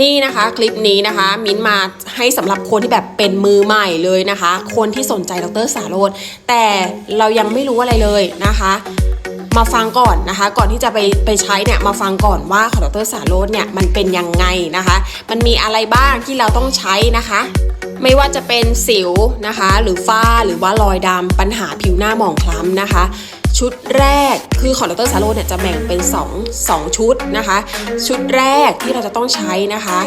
นี่นะคะคลิปนี้นะคะ มิ้นมาให้สำหรับคนที่แบบเป็นมือใหม่เลยนะคะ คนที่สนใจดรสาโรธแต่เรายังไม่รู้อะไรเลยนะคะ มาฟังก่อนนะคะ ก่อนที่จะไปไปใช้เนี่ยมาฟังก่อนว่าของดรสาโรธเนี่ยมันเป็นยังไงนะคะ มันมีอะไรบ้างที่เราต้องใช้นะคะ ไม่ว่าจะเป็นสิวนะคะ หรือฝ้าหรือว่ารอยดำปัญหาผิวหน้าหมองคล้ำนะคะ ชุดแรกคือของดรสาโรเนี่ยจะแบ่งเป็น 2 2 ชุดนะคะ ชุดแรกที่เราจะต้องใช้นะคะ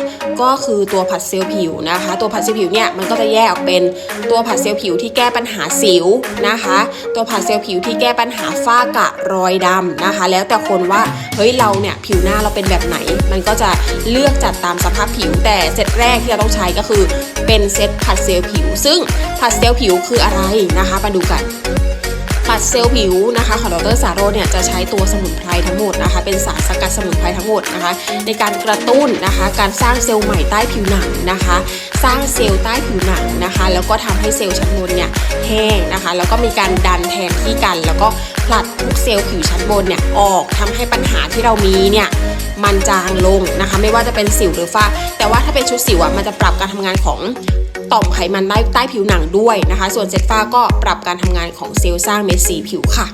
ก็คือตัวผัดเซลล์ผิวนะคะ ตัวผัดเซลล์ผิวเนี่ยมันก็จะแยกออกเป็นตัวผัดเซลล์ผิวที่แก้ปัญหาสิวนะคะ ตัวผัดเซลล์ผิวที่แก้ปัญหาฝ้ากระรอยดำนะคะ แล้วแต่คนว่าเฮ้ยเราเนี่ยผิวหน้าเราเป็นแบบไหน มันก็จะเลือกจัดตามสภาพผิว แต่เซตแรกที่เราต้องใช้ก็คือเป็นเซตผัดเซลล์ผิว ซึ่งผัดเซลล์ผิวคืออะไรนะคะมาดูกัน ผัดเซลล์ผิวนะคะของดรสาโรเนี่ยจะใช้ตัวสมุนไพรทั้งหมดนะคะ เป็นสารสกัดสมุนไพรทั้งหมดนะคะ ในการกระตุ้นนะคะ การสร้างเซลล์ใหม่ใต้ผิวหนังนะคะ สร้างเซลล์ใต้ผิวหนังนะคะ แล้วก็ทำให้เซลล์ชั้นบนเนี่ยแห้งนะคะ แล้วก็มีการดันแทนที่กัน แล้วก็ผลัดทุกเซลล์ผิวชั้นบนเนี่ยออกทำให้ปัญหาที่เรามีเนี่ยมันจางลงนะคะ ไม่ว่าจะเป็นสิวหรือฝ้า แต่ว่าถ้าเป็นชุดสิวอะมันจะปรับการทำงานของ ต่อมไขมันใต้ใต้ผิวหนังด้วยนะคะ ส่วนเซตฝ้าก็ปรับการทำงานของเซลล์สร้างเม็ดสีผิวค่ะ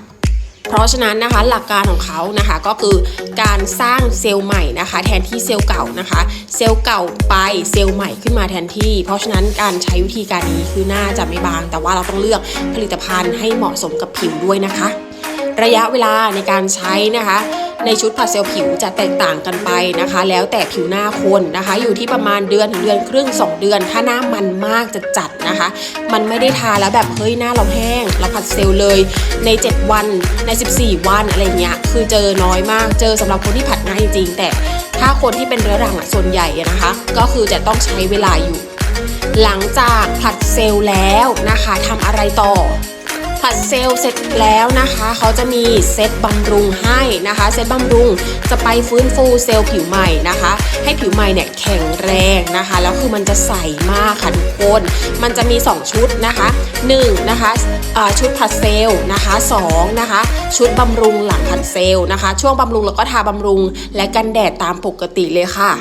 เพราะฉะนั้นนะคะหลักการของเขานะคะก็คือการสร้างเซลล์ใหม่นะคะ แทนที่เซลล์เก่านะคะ เซลล์เก่าไปเซลล์ใหม่ขึ้นมาแทนที่ เพราะฉะนั้นการใช้วิธีการนี้คือหน้าจะไม่บาง แต่ว่าเราต้องเลือกผลิตภัณฑ์ให้เหมาะสมกับผิวด้วยนะคะ ระยะเวลาในการใช้นะคะ ในชุดผัดเซลล์ผิวจะแตกต่างกันไปนะคะ แล้วแต่ผิวหน้าคนนะคะ อยู่ที่ประมาณเดือนถึงเดือนครึ่ง 2 เดือน ถ้าหน้ามันมากจะจัดนะคะ มันไม่ได้ทาแล้วแบบเฮ้ยหน้าเราแห้งเราผัดเซลล์เลยใน 7 วันใน 14 วันอะไรเงี้ยคือเจอน้อยมากเจอสำหรับคนที่ผัดง่ายจริง แต่ถ้าคนที่เป็นเรื้อรังอะส่วนใหญ่นะคะ ก็คือจะต้องใช้เวลาอยู่ หลังจากผัดเซลล์แล้วนะคะทำอะไรต่อ ผัดเซลล์เสร็จแล้วนะคะ เขาจะมีเซตบำรุงให้นะคะ เซตบำรุงจะไปฟื้นฟูเซลล์ผิวใหม่นะคะ ให้ผิวใหม่เนี่ยแข็งแรงนะคะ แล้วคือมันจะใสมากค่ะทุกคน มันจะมี 2 ชุดนะคะ 1 นะคะชุดผัดเซลล์นะคะ2นะคะ ชุดบำรุงหลังผัดเซลล์นะคะ ช่วงบำรุงแล้วก็ทาบำรุงและกันแดดตามปกติเลยค่ะ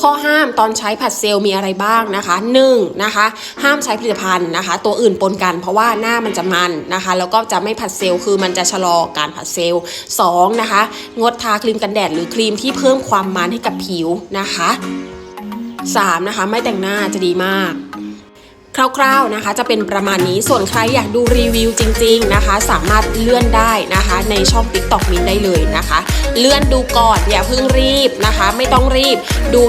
ข้อห้ามตอนใช้ผัดเซลล์มีอะไรบ้างนะคะ1นนะคะห้ามใช้ผลิตภัณฑ์นะคะ ตัวอื่นปนกันเพราะว่าหน้ามันจะมันนะคะ แล้วก็จะไม่ผัดเซลล์คือมันจะชะลอการผัดเซลล์2นะคะ งดทาครีมกันแดดหรือครีมที่เพิ่มความมันให้กับผิวนะคะ3นะคะไม่แต่งหน้าจะดีมากคร่าวๆนะคะจะเป็นประมาณนี้ส่วนใครอยากดูรีวิวจริงๆนะคะ สามารถเลื่อนได้นะคะ ในช่อง TikTok มินได้เลยนะคะ เลื่อนดูก่อนอย่าเพิ่งรีบนะคะ ไม่ต้องรีบดู